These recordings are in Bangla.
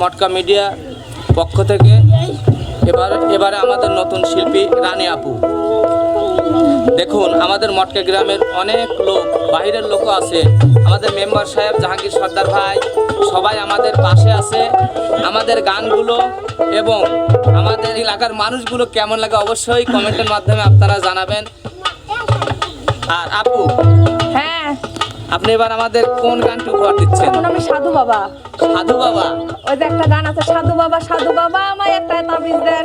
মটকা মিডিয়া পক্ষ থেকে এবার, এবারে আমাদের নতুন শিল্পী রানী আপু। দেখুন, আমাদের মটকা গ্রামের অনেক লোক বাইরের লোকও আছে। আমাদের মেম্বার সাহেব জাহাঙ্গীর সর্দার ভাই, সবাই আমাদের পাশে আছে। আমাদের গানগুলো এবং আমাদের এলাকার মানুষগুলো কেমন লাগে অবশ্যই কমেন্টের মাধ্যমে আপনারা জানাবেন। আর আপু আপনি এবার আমাদের কোন গানটি উপহার দিচ্ছেন? এখন আমি সাধু বাবা। সাধু বাবা? ওই যে একটা গান আছে সাধু বাবা সাধু বাবা আমায় একটা তাবিজ দেন।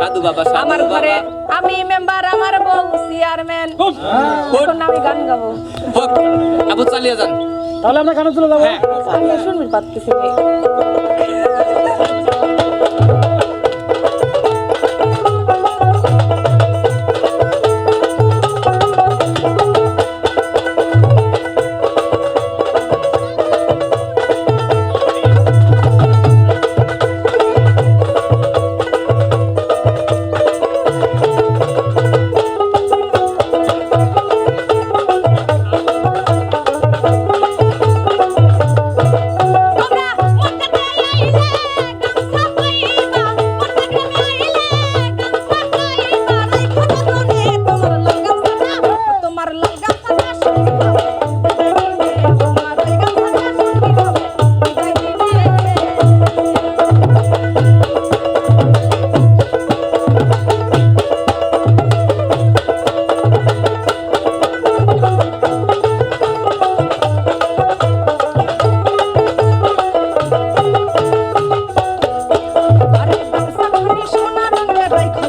সাধু বাবা সাধু আমার বাবা। ঘরে আমি মেম্বার আমার বউ চেয়ারম্যান এখন আমি গান গাবো। হোক, আপু চালিয়ে যান। তাহলে আমরা গান চলে যাব? হ্যাঁ। আমি শুনবি পাচ্ছি Bye.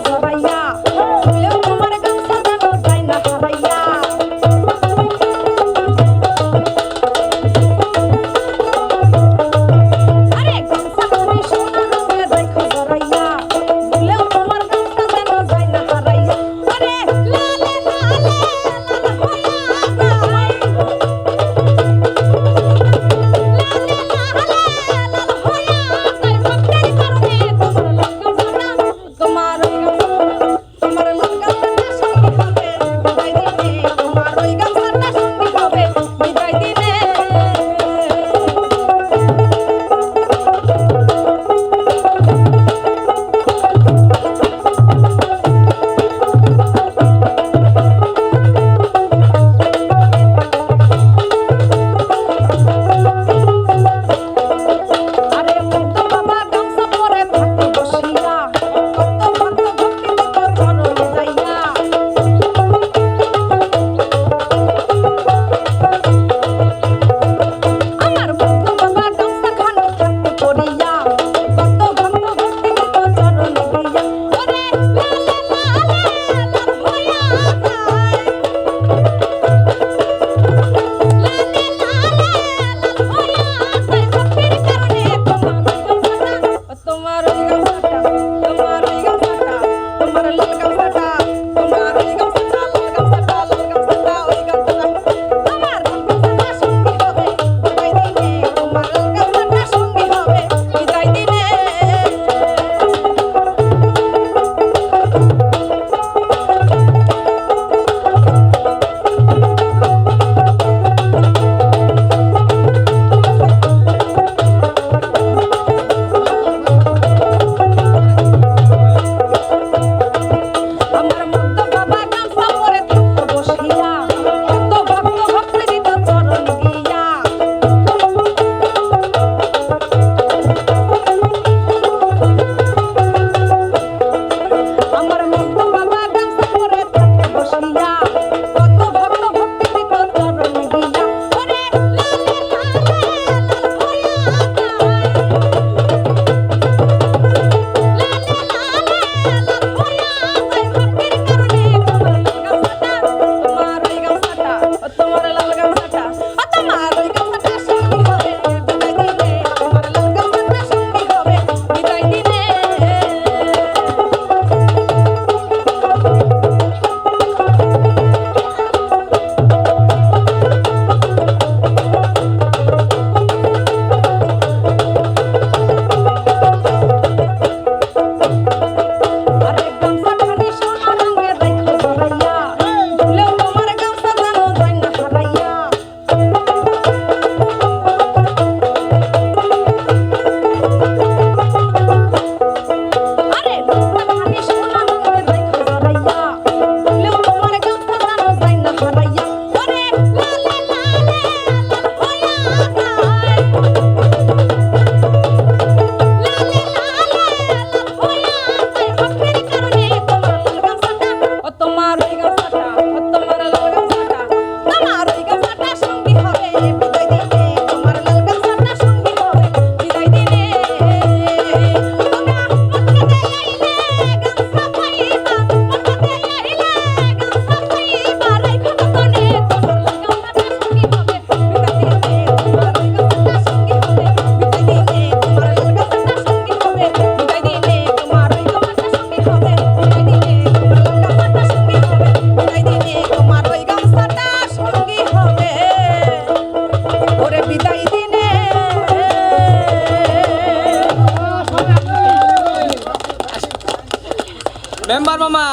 মেম্বার মামা।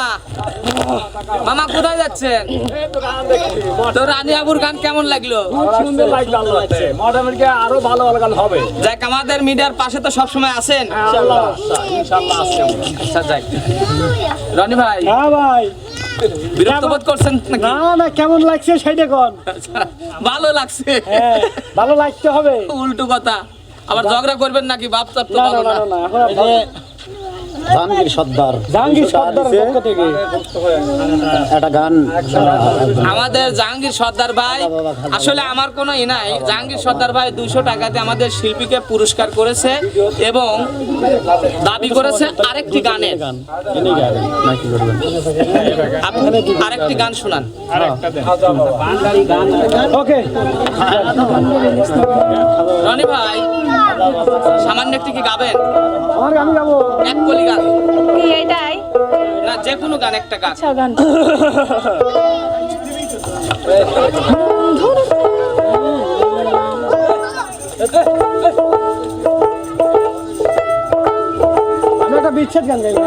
মামা কোথায় যাচ্ছেন? তো রানী আবুর গান কেমন লাগল? সুন্দর মোটামুটি আরও ভালো ভালো গান হবে। যাক আমাদের মিডিয়ার পাশে তো সবসময় আছেন। ইনশাআল্লাহ ইনশাআল্লাহ আসছে। আচ্ছা রনি ভাই হ্যাঁ ভাই। বিরক্ত বোধ করছেন না না কেমন লাগছে কোন? আচ্ছা, ভালো লাগছে। হ্যাঁ ভালো লাগতে হবে। উল্টো কথা। আবার ঝগড়া করবেন নাকি? বাপ চাপ তো ভালো না না। না না এখন আর- জাহাঙ্গীর সর্দার। জাহাঙ্গীর সর্দার পক্ষ থেকে। একটা গান আমাদের জাহাঙ্গীর সর্দার ভাই আসলে আমার কোনো ই নাই। জাহাঙ্গীর সর্দার ভাই দুইশো টাকাতে আমাদের শিল্পীকে পুরস্কার করেছে এবং দাবি করেছে আরেকটি করবেন আপনি আরেকটি গান শোনান। ওকে। রনি ভাই সামান্য একটি কি গাবেন? আমার আমি যাব। এক কলি গান। কি এটাই? না যে কোনো গান একটা গান। আচ্ছা গান। আমি একটা বিচ্ছেদ গান গাইবো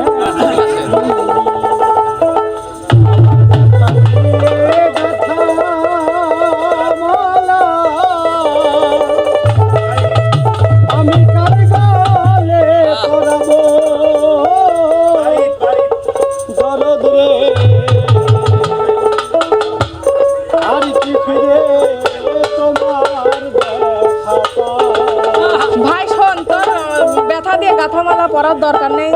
গাথামালা পরার দরকার নেই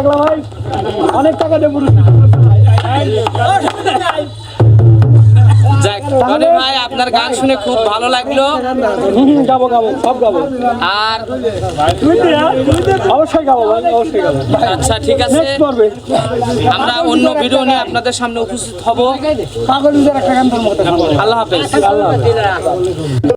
পাগলা ভাই। অনেক টাকা রনি ভাই আপনার গান শুনে খুব ভালো লাগল। গাবো গাবো সব গাবো। আর অবশ্যই গাবো ভাই অবশ্যই গাবো। আচ্ছা ঠিক আছে। আমরা অন্য ভিডিও নিয়ে আপনাদের সামনে উপস্থিত হব। পাগল একটা গান আল্লাহ হাফেজ। আল্লাহ